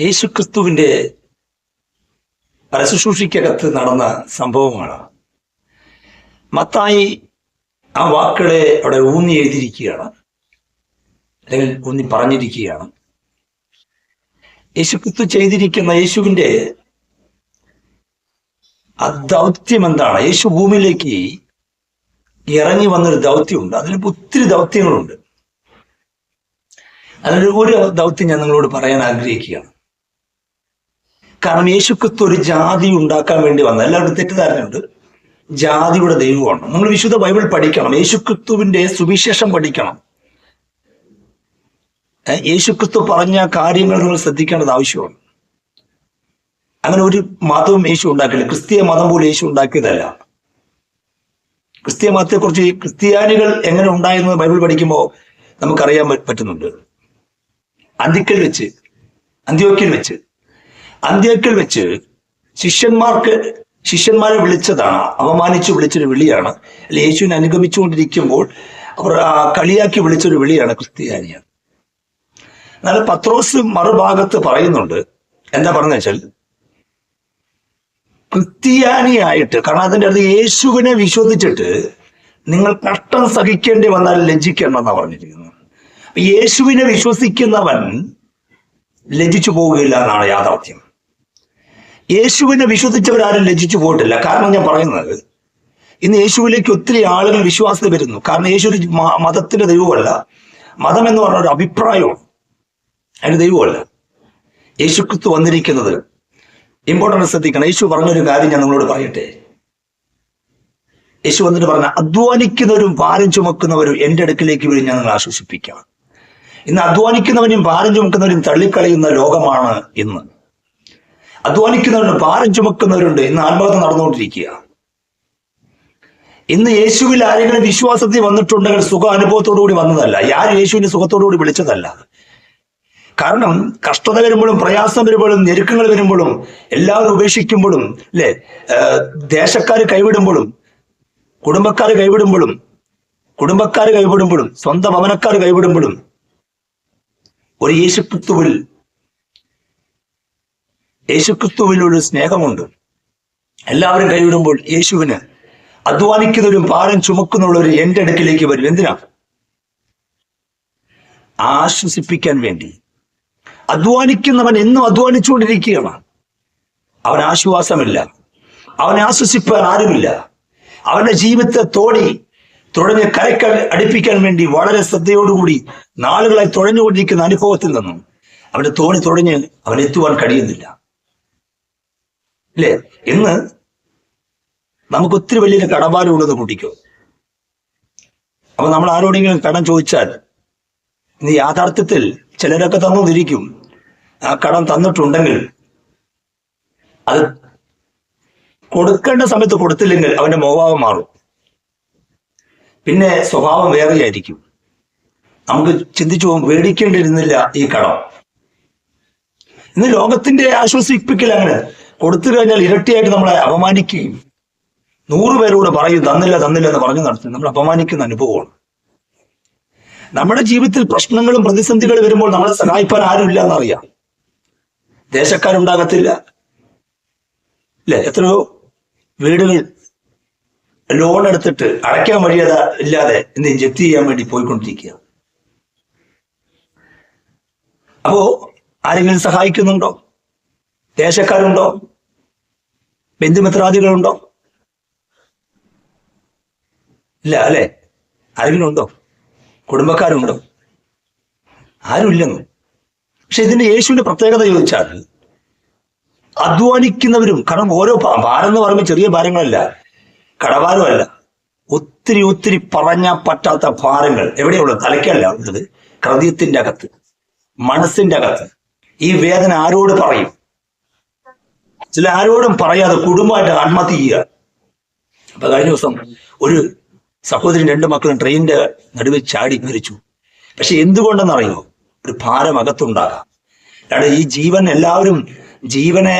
യേശുക്രിസ്തുവിന്റെ പരശുശ്രൂഷിക്കകത്ത് നടന്ന സംഭവമാണ്. മത്തായി ആ വാക്കുകളെ അവിടെ ഊന്നി എഴുതിയിരിക്കുകയാണ്. അല്ലെങ്കിൽ ഊന്നി പറഞ്ഞിരിക്കുകയാണ്. യേശുക്രിസ്തു ചെയ്തിരിക്കുന്ന യേശുവിന്റെ ആ ദൗത്യം എന്താണ്? യേശു ഭൂമിയിലേക്ക് ഇറങ്ങി വന്നൊരു ദൗത്യമുണ്ട്. അതിന് ഒത്തിരി ദൗത്യങ്ങളുണ്ട്. അതിൽ ഒരു ദൗത്യം ഞാൻ നിങ്ങളോട് പറയാൻ ആഗ്രഹിക്കുകയാണ്. കാരണം യേശുക്രിസ്തു ഒരു ജാതി ഉണ്ടാക്കാൻ വേണ്ടി വന്ന. എല്ലാവരും തെറ്റിദ്ധാരണയുണ്ട്. ജാതിയുടെ ദൈവമാണ്. നമ്മൾ വിശുദ്ധ ബൈബിൾ പഠിക്കണം. യേശുക്രിസ്തുവിന്റെ സുവിശേഷം പഠിക്കണം. യേശുക്രിസ്തു പറഞ്ഞ കാര്യങ്ങൾ നിങ്ങൾ ശ്രദ്ധിക്കേണ്ടത് ആവശ്യമാണ്. അങ്ങനെ ഒരു മതവും യേശു ഉണ്ടാക്കില്ല ക്രിസ്തീയ മതം പോലും യേശു ഉണ്ടാക്കിയതല്ല. ക്രിസ്തീയ മതത്തെക്കുറിച്ച് ക്രിസ്ത്യാനികൾ എങ്ങനെ ഉണ്ടായെന്ന് ബൈബിൾ പഠിക്കുമ്പോൾ നമുക്കറിയാൻ പറ്റുന്നുണ്ട്. അന്തിക്കൽ വെച്ച് അന്ത്യോക്കിൽ വെച്ച് അന്ത്യോക്കിൽ വെച്ച് ശിഷ്യന്മാർക്ക് ശിഷ്യന്മാരെ വിളിച്ചതാണ് അപമാനിച്ച് വിളിച്ചൊരു വിളിയാണ്. അല്ലെ യേശുവിനെ അനുഗമിച്ചുകൊണ്ടിരിക്കുമ്പോൾ അവർ കളിയാക്കി വിളിച്ചൊരു വിളിയാണ് ക്രിസ്ത്യാനിയാണ് എന്നാൽ പത്രോസ് മറുഭാഗത്ത് പറയുന്നുണ്ട് എന്താ പറഞ്ഞ വെച്ചാൽ ക്രിസ്ത്യാനിയായിട്ട് കാരണം അതിന്റെ അടുത്ത് യേശുവിനെ വിശ്വസിച്ചിട്ട് നിങ്ങൾ കഷ്ടം സഹിക്കേണ്ടി വന്നാൽ ലജ്ജിക്കണം എന്നാ പറഞ്ഞിരിക്കുന്നത് യേശുവിനെ വിശ്വസിക്കുന്നവൻ ലജ്ജിച്ചു പോവുകയില്ല എന്നാണ് യാഥാർത്ഥ്യം. യേശുവിനെ വിശ്വസിച്ചവരാരും ലജിച്ചു പോയിട്ടില്ല. കാരണം ഞാൻ പറയുന്നത് ഇന്ന് യേശുവിലേക്ക് ഒത്തിരി ആളുകൾ വിശ്വാസത്തിൽ വരുന്നു. കാരണം യേശു ഒരു മതത്തിന്റെ ദൈവമല്ല. മതം എന്ന് പറഞ്ഞ ഒരു അഭിപ്രായമാണ് അതിന് ദൈവമല്ല. യേശുക്രിസ്തു വന്നിരിക്കുന്നത് ഇമ്പോർട്ടന്റ് ശ്രദ്ധിക്കണം. യേശു പറഞ്ഞൊരു കാര്യം ഞാൻ നിങ്ങളോട് പറയട്ടെ. യേശു വന്നിട്ട് പറഞ്ഞ അധ്വാനിക്കുന്നവരും ഭാരം ചുമക്കുന്നവരും എന്റെ അടുക്കിലേക്ക് വരും ഞാൻ നിങ്ങൾ ആശ്വസിപ്പിക്കാം. ഇന്ന് അധ്വാനിക്കുന്നവനും ഭാരം ചുമക്കുന്നവരും തള്ളിക്കളയുന്ന ലോകമാണ് ഇന്ന്. അധ്വാനിക്കുന്നവരുണ്ട് ഭാരം ചുമക്കുന്നവരുണ്ട്. ഇന്ന് ആത്മഹത്യ നടന്നുകൊണ്ടിരിക്കുക. ഇന്ന് യേശുവിൽ ആരെങ്കിലും വിശ്വാസത്തിൽ വന്നിട്ടുണ്ടെങ്കിൽ സുഖ അനുഭവത്തോടുകൂടി വന്നതല്ല. ആരും യേശുവിന്റെ സുഖത്തോടുകൂടി വിളിച്ചതല്ല. കാരണം കഷ്ടത വരുമ്പോഴും പ്രയാസം വരുമ്പോഴും ഞെരുക്കങ്ങൾ വരുമ്പോഴും എല്ലാവരും ഉപേക്ഷിക്കുമ്പോഴും അല്ലെ? ദേശക്കാർ കൈവിടുമ്പോഴും കുടുംബക്കാർ കൈവിടുമ്പോഴും കുടുംബക്കാർ കൈവിടുമ്പോഴും സ്വന്തം ഭവനക്കാർ കൈവിടുമ്പോഴും ഒരു യേശുക്രിസ്തുവിൽ യേശുക്രിസ്തുവിൽ ഒരു സ്നേഹമുണ്ട്. എല്ലാവരും കൈവിടുമ്പോൾ യേശുവിന് അധ്വാനിക്കുന്നവരും ഭാരം ചുമക്കുന്നുള്ളവരും എന്റെ അടുക്കിലേക്ക് വരും. എന്തിനാ? ആശ്വസിപ്പിക്കാൻ വേണ്ടി. അധ്വാനിക്കുന്നവൻ എന്നും അധ്വാനിച്ചുകൊണ്ടിരിക്കുകയാണ്. അവൻ ആശ്വാസമില്ല. അവനെ ആശ്വസിപ്പാൻ ആരുമില്ല. അവന്റെ ജീവിതത്തെ തോടി തുഴഞ്ഞ് കരയ്ക്കൽ അടുപ്പിക്കാൻ വേണ്ടി വളരെ ശ്രദ്ധയോടുകൂടി നാളുകളായി തുഴഞ്ഞുകൊണ്ടിരിക്കുന്ന അനുഭവത്തിൽ നിന്നും അവന്റെ തോണി തുഴഞ്ഞ് അവൻ എത്തുവാൻ കഴിയുന്നില്ല. അല്ലേ ഇന്ന് നമുക്ക് ഒത്തിരി വലിയ കടഭാരം ഉള്ളത് കൂട്ടിക്കോ. അപ്പൊ നമ്മൾ ആരോടെങ്കിലും കടം ചോദിച്ചാൽ ഇന്ന് യാഥാർത്ഥ്യത്തിൽ ചിലരൊക്കെ തന്നിരിക്കും ആ കടം തന്നിട്ടുണ്ടെങ്കിൽ അത് കൊടുക്കേണ്ട സമയത്ത് കൊടുത്തില്ലെങ്കിൽ അവന്റെ മോഭാവം മാറും. പിന്നെ സ്വഭാവം വേറെയായിരിക്കും. നമുക്ക് ചിന്തിച്ചു പോകും മേടിക്കേണ്ടിയിരുന്നില്ല ഈ കടം. ഇന്ന് ലോകത്തിന്റെ ആശ്വസിപ്പിക്കൽ അങ്ങനെ കൊടുത്തു കഴിഞ്ഞാൽ ഇരട്ടിയായിട്ട് നമ്മളെ അപമാനിക്കുകയും നൂറ് പേരോട് പറയും തന്നില്ല തന്നില്ല എന്ന് പറഞ്ഞു നടത്തി. നമ്മൾ അപമാനിക്കുന്ന അനുഭവമാണ്. നമ്മുടെ ജീവിതത്തിൽ പ്രശ്നങ്ങളും പ്രതിസന്ധികളും വരുമ്പോൾ നമ്മളെ സഹായിപ്പാൻ ആരുമില്ല എന്നറിയാം. ദേശക്കാരുണ്ടാകത്തില്ല. അല്ലെ എത്രയോ വീടുകൾ ലോൺ എടുത്തിട്ട് അടയ്ക്കാൻ വഴിയത ഇല്ലാതെ ഇന്ന് ജപ്തി ചെയ്യാൻ വേണ്ടി പോയിക്കൊണ്ടിരിക്കുക അപ്പോ ആരെങ്കിലും സഹായിക്കുന്നുണ്ടോ? ദേശക്കാരുണ്ടോ? ബന്ധുമിത്രാദികളുണ്ടോ? ഇല്ല അല്ലെ? ആരെങ്കിലും ഉണ്ടോ കുടുംബക്കാരുണ്ടോ? ആരുമില്ലെന്ന്. പക്ഷെ ഇതിന്റെ യേശുവിന്റെ പ്രത്യേകത ചോദിച്ചാൽ അധ്വാനിക്കുന്നവരും കാരണം ഓരോ ഭാരം എന്ന് പറയുമ്പോൾ ചെറിയ ഭാരങ്ങളല്ല കടഭാരമല്ല. ഒത്തിരി ഒത്തിരി പറഞ്ഞാൽ പറ്റാത്ത ഭാരങ്ങൾ. എവിടെയുള്ള തലയ്ക്കല്ല ഉള്ളത്. ഹൃദയത്തിന്റെ അകത്ത് മനസ്സിന്റെ അകത്ത്. ഈ വേദന ആരോട് പറയും? ചില ആരോടും പറയാതെ കുടുംബമായിട്ട് ആത്മഹത്യ അപ്പൊ കഴിഞ്ഞ ദിവസം ഒരു സഹോദരൻ രണ്ട് മക്കളും ട്രെയിനിന്റെ നടുവിൽ ചാടി മരിച്ചു. പക്ഷെ എന്തുകൊണ്ടെന്നറിയോ? ഒരു ഭാരം അകത്തുണ്ടാകാം. അല്ലാതെ ഈ ജീവൻ എല്ലാവരും ജീവനെ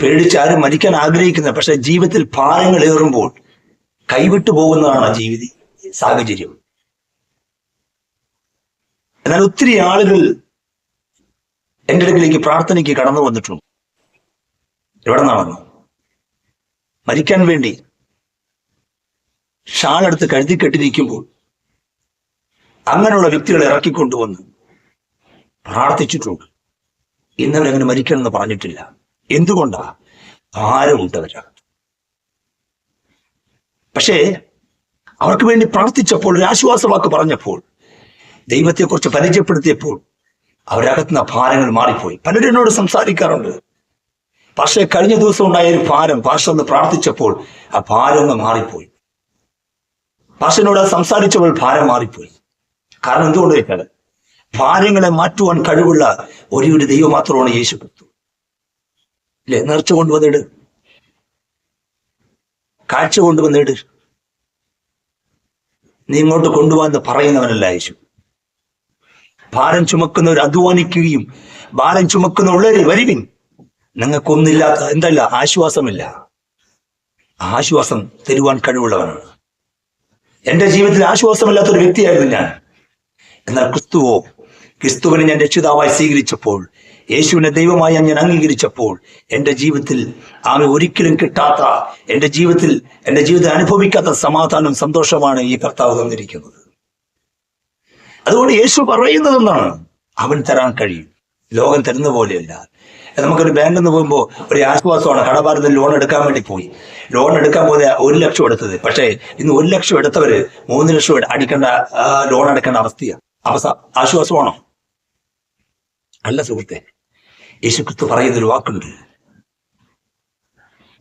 പേടിച്ച് ആരും മരിക്കാൻ ആഗ്രഹിക്കുന്നത് പക്ഷെ ജീവിതത്തിൽ ഭാരങ്ങൾ ഏറുമ്പോൾ കൈവിട്ടു പോകുന്നതാണ് ജീവിത സാഹചര്യം. എന്നാൽ ഒത്തിരി ആളുകൾ എന്റെ അടുക്കിലേക്ക് പ്രാർത്ഥനയ്ക്ക് കടന്നു വന്നിട്ടുണ്ട്. എവിടെ നിന്നാണെന്ന് മരിക്കാൻ വേണ്ടി ഷാളെടുത്ത് കഴുതി കെട്ടിരിക്കുമ്പോൾ അങ്ങനെയുള്ള വ്യക്തികളെ ഇറക്കിക്കൊണ്ടുവന്ന് പ്രാർത്ഥിച്ചിട്ടുണ്ട്. ഇന്നലെ അങ്ങനെ മരിക്കണമെന്ന് പറഞ്ഞിട്ടില്ല. എന്തുകൊണ്ടാ? ഭാരമുണ്ടവരാണ് പക്ഷേ അവർക്ക് വേണ്ടി പ്രാർത്ഥിച്ചപ്പോൾ ഒരു പറഞ്ഞപ്പോൾ ദൈവത്തെക്കുറിച്ച് പരിചയപ്പെടുത്തിയപ്പോൾ അവരകത്തുന്ന ഭാരങ്ങൾ മാറിപ്പോയി. പലരും എന്നോട് സംസാരിക്കാറുണ്ട്. പക്ഷേ കഴിഞ്ഞ ദിവസം ഉണ്ടായ ഒരു ഭാരം പാഷ ഒന്ന് പ്രാർത്ഥിച്ചപ്പോൾ ആ ഭാരം ഒന്ന് മാറിപ്പോയി. പാഷനോട് സംസാരിച്ചപ്പോൾ ഭാരം മാറിപ്പോയി. കാരണം എന്തുകൊണ്ട് വെച്ചാൽ ഭാരങ്ങളെ മാറ്റുവാൻ കഴിവുള്ള ഒരേ ഒരു ദൈവം മാത്രമാണ് യേശു ക്രിസ്തു. ഇല്ലേ? നേർച്ച കൊണ്ടുവന്നിട് കാഴ്ച കൊണ്ടുവന്നിട് നീ ഇങ്ങോട്ട് കൊണ്ടുപോകാന്ന് പറയുന്നവനല്ല യേശു. ഭാരം ചുമക്കുന്നവർ അധ്വാനിക്കുകയും ഭാരം ചുമക്കുന്ന ഉള്ളവരെ വരുവിൻ. നിങ്ങൾക്കൊന്നില്ലാത്ത എന്തല്ല ആശ്വാസമില്ല. ആശ്വാസം തരുവാൻ കഴിവുള്ളവനാണ്. എന്റെ ജീവിതത്തിൽ ആശ്വാസമില്ലാത്ത ഒരു വ്യക്തിയായിരുന്നു ഞാൻ. എന്നാൽ ക്രിസ്തുവോ ക്രിസ്തുവിനെ ഞാൻ രക്ഷിതാവായി സ്വീകരിച്ചപ്പോൾ യേശുവിനെ ദൈവമായി ഞാൻ അംഗീകരിച്ചപ്പോൾ എന്റെ ജീവിതത്തിൽ ആമെ ഒരിക്കലും കിട്ടാത്ത എന്റെ ജീവിതത്തിൽ എന്റെ ജീവിതത്തിൽ അനുഭവിക്കാത്ത സമാധാനം സന്തോഷമാണ് ഈ കർത്താവ് തന്നിരിക്കുന്നത്. അതുകൊണ്ട് യേശു പറയുന്നത് എന്താണ്? അവൻ തരാൻ കഴിയും. ലോകം തരുന്ന പോലെയല്ല. നമുക്കൊരു ബാങ്കിൽ നിന്ന് പോകുമ്പോൾ ഒരു ആശ്വാസമാണ്. കടബാരത്തിൽ ലോൺ എടുക്കാൻ വേണ്ടി പോയി. ലോൺ എടുക്കാൻ പോലെ ഒരു ലക്ഷം എടുത്തത്. പക്ഷേ ഇന്ന് ഒരു ലക്ഷം എടുത്തവര് മൂന്ന് ലക്ഷം അടിക്കേണ്ട ലോൺ അടക്കേണ്ട അവസ്ഥയാണ്. അവസ ആശ്വാസമാണോ? അല്ല സുഹൃത്തെ യേശുക്രിസ്തു പറയുന്നൊരു വാക്കുണ്ട്.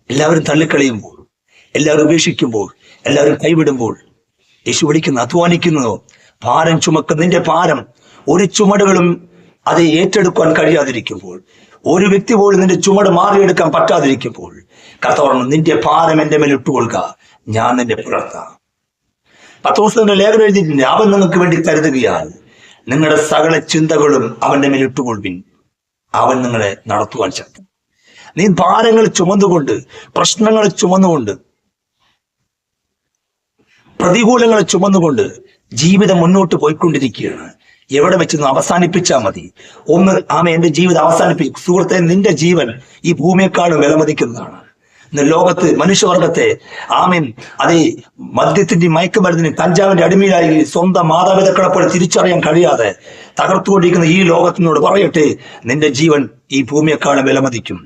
എല്ലാവരും തള്ളിക്കളയുമ്പോൾ എല്ലാവരും ഉപേക്ഷിക്കുമ്പോൾ എല്ലാവരും കൈവിടുമ്പോൾ യേശു വിളിക്കുന്ന അധ്വാനിക്കുന്നതോ ഭാരം ചുമക്കുന്നതിന്റെ ഭാരം ഒരു ചുമടുകളും അത് ഏറ്റെടുക്കാൻ കഴിയാതിരിക്കുമ്പോൾ ഒരു വ്യക്തി പോലും നിന്റെ ചുമട് മാറിയെടുക്കാൻ പറ്റാതിരിക്കുമ്പോൾ കർത്താവ് നിന്റെ ഭാരം എന്റെ മേൽ ഇട്ടുകൊള്ളുക ഞാൻ നിന്റെ പുലർത്താം പത്തോസത്തിന്റെ ലേഖനം എഴുതിയിട്ടുണ്ട് അവൻ നിങ്ങൾക്ക് വേണ്ടി കരുതുകയാൽ നിങ്ങളുടെ സകല ചിന്തകളും അവന്റെ മേൽ ഇട്ടുകൊള്ളുവിൻ. അവൻ നിങ്ങളെ നടത്തുവാൻ ശക്തി നീ ഭാരങ്ങൾ ചുമന്നുകൊണ്ട് പ്രശ്നങ്ങൾ ചുമന്നുകൊണ്ട് പ്രതികൂലങ്ങളെ ചുമന്നുകൊണ്ട് ജീവിതം മുന്നോട്ട് പോയിക്കൊണ്ടിരിക്കുകയാണ്. എവിടെ വെച്ച് അവസാനിപ്പിച്ചാൽ മതി. ഒന്ന് ആമ എന്റെ ജീവിതം അവസാനിപ്പിക്കും സുഹൃത്തെ നിന്റെ ജീവൻ ഈ ഭൂമിയെക്കാളും വിലമതിക്കുന്നതാണ്. ലോകത്ത് മനുഷ്യവർഗത്തെ ആമീൻ അതേ മദ്യത്തിന്റെ മയക്കുമരുന്നിന് കഞ്ചാവിന്റെ അടിമയിലായി സ്വന്തം മാതാപിതാക്കളെ പോലെ തിരിച്ചറിയാൻ കഴിയാതെ തകർത്തുകൊണ്ടിരിക്കുന്ന ഈ ലോകത്തിനോട് പറയട്ടെ നിന്റെ ജീവൻ ഈ ഭൂമിയെക്കാളും വിലമതിക്കും.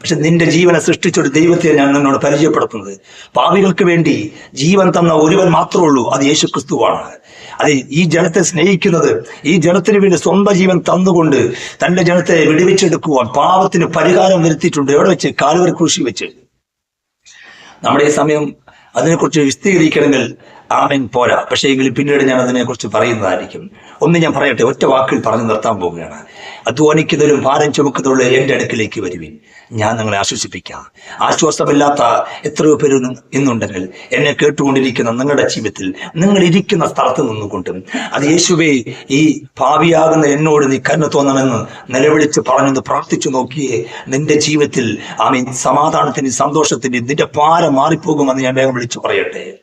പക്ഷെ നിന്റെ ജീവനെ സൃഷ്ടിച്ചൊരു ദൈവത്തെ ഞാൻ നിന്നോട് പരിചയപ്പെടുത്തുന്നത്. പാവികൾക്ക് വേണ്ടി ജീവൻ തന്ന ഒരുവൻ മാത്രമേ ഉള്ളൂ അത് യേശു ക്രിസ്തുവാണ് അത് ഈ ജനത്തെ സ്നേഹിക്കുന്നത് ഈ ജനത്തിന് വേണ്ടി സ്വന്തം ജീവൻ തന്നുകൊണ്ട് തന്റെ ജനത്തെ വിടുവിച്ചെടുക്കുവാൻ പാപത്തിന് പരിഹാരം വരുത്തിയിട്ടുണ്ട്. എവിടെ വെച്ച്? കാലുവർ കൃഷി വെച്ച്. നമ്മുടെ ഈ സമയം അതിനെക്കുറിച്ച് വിശദീകരിക്കണമെങ്കിൽ ആമൻ പോരാ. പക്ഷേ എങ്കിൽ പിന്നീട് ഞാൻ അതിനെക്കുറിച്ച് പറയുന്നതായിരിക്കും. ഒന്ന് ഞാൻ പറയട്ടെ ഒറ്റ വാക്കിൽ പറഞ്ഞു നിർത്താൻ പോവുകയാണ്. അധ്വാനിക്കുന്നവരും ഭാരം ചുമക്കുന്നവരുടെ എന്റെ അടുക്കിലേക്ക് വരുവിൻ. ഞാൻ നിങ്ങളെ ആശ്വസിപ്പിക്കാം. ആശ്വാസമില്ലാത്ത എത്രയോ പേര് ഇന്നുണ്ടെങ്കിൽ എന്നെ കേട്ടുകൊണ്ടിരിക്കുന്ന നിങ്ങളുടെ ജീവിതത്തിൽ നിങ്ങൾ ഇരിക്കുന്ന സ്ഥലത്ത് നിന്നുകൊണ്ടും അത് യേശുവേ ഈ ഭാവിയാകുന്ന എന്നോട് നീ കരുണ തോന്നണമെന്ന് നിലവിളിച്ച് പറഞ്ഞെന്ന് പ്രാർത്ഥിച്ചു നോക്കിയേ. നിന്റെ ജീവിതത്തിൽ ആമീൻ സമാധാനത്തിന്റെ സന്തോഷത്തിന്റെ നിന്റെ പാര മാറിപ്പോകുമെന്ന് ഞാൻ വേഗം വിളിച്ചു പറയട്ടെ.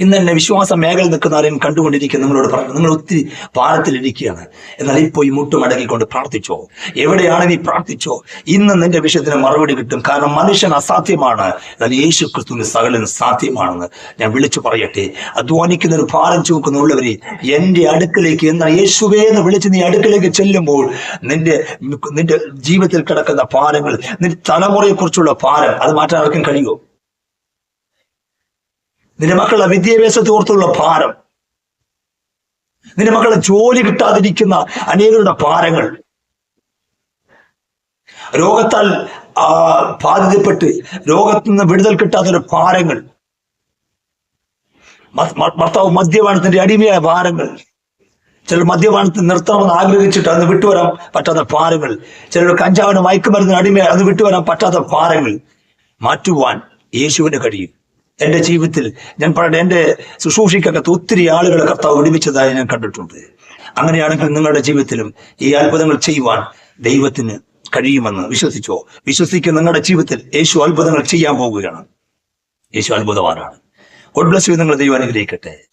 ഇന്ന് തന്നെ വിശ്വാസ മേഖല നിൽക്കുന്നവരെയും കണ്ടുകൊണ്ടിരിക്കുക നിങ്ങളോട് പറഞ്ഞു നിങ്ങൾ ഒത്തിരി ഭാരത്തിലിരിക്കുകയാണ് എന്നാൽ ഇപ്പോൾ ഈ മുട്ടും അടക്കിക്കൊണ്ട് പ്രാർത്ഥിച്ചോ? എവിടെയാണ് നീ പ്രാർത്ഥിച്ചോ? ഇന്ന് നിന്റെ വിഷയത്തിന് മറുപടി കിട്ടും. കാരണം മനുഷ്യൻ അസാധ്യമാണ്. എന്നാൽ യേശു ക്രിസ്തുവിന് സകലൻ സാധ്യമാണെന്ന് ഞാൻ വിളിച്ചു പറയട്ടെ. അധ്വാനിക്കുന്നതിന് ഭാരം ചുമക്കുന്നുള്ളവരെ എന്റെ അടുക്കലേക്ക് എന്നാൽ യേശുവേ എന്ന് വിളിച്ച് നീ അടുക്കലേക്ക് ചെല്ലുമ്പോൾ നിന്റെ നിന്റെ ജീവിതത്തിൽ കിടക്കുന്ന ഭാരങ്ങൾ നിന്റെ തലമുറയെക്കുറിച്ചുള്ള ഭാരം അത് മാറ്റാൻ ആർക്കും കഴിയുമോ? നിന്റെ മക്കളുടെ വിദ്യാഭ്യാസത്തെ ഓർത്തുള്ള ഭാരം. നിന്റെ മക്കളുടെ ജോലി കിട്ടാതിരിക്കുന്ന അനേകരുടെ ഭാരങ്ങൾ. രോഗത്താൽ ബാധിതപ്പെട്ട് രോഗത്തിൽ നിന്ന് വിടുതൽ കിട്ടാത്തൊരു ഭാരങ്ങൾ. ഭർത്താവ് മദ്യപാനത്തിന്റെ അടിമയായ ഭാരങ്ങൾ. ചിലർ മദ്യപാനത്തിൽ നിർത്തണമെന്ന് ആഗ്രഹിച്ചിട്ട് അത് വിട്ടുവരാൻ പറ്റാത്ത ഭാരങ്ങൾ. ചിലർ കഞ്ചാവിന് മയക്കുമരുന്നിന് അടിമയായി അത് വിട്ടുവരാൻ പറ്റാത്ത ഭാരങ്ങൾ. മാറ്റുവാൻ യേശുവിന് കഴിയും. എന്റെ ജീവിതത്തിൽ ഞാൻ പറയട്ടെ എന്റെ ശുശ്രൂഷിക്കകത്ത് ഒത്തിരി ആളുകളെ കർത്താവ് വിടിവിച്ചതായി ഞാൻ കണ്ടിട്ടുണ്ട്. അങ്ങനെയാണെങ്കിൽ നിങ്ങളുടെ ജീവിതത്തിലും ഈ അത്ഭുതങ്ങൾ ചെയ്യുവാൻ ദൈവത്തിന് കഴിയുമെന്ന് വിശ്വസിച്ചോ? വിശ്വസിക്കുന്ന നിങ്ങളുടെ ജീവിതത്തിൽ യേശു അത്ഭുതങ്ങൾ ചെയ്യാൻ പോവുകയാണ്. യേശു അത്ഭുതവാനാണ്. ഗോഡ് ബ്ലസ് യു നിങ്ങൾ ദൈവം അനുഗ്രഹിക്കട്ടെ.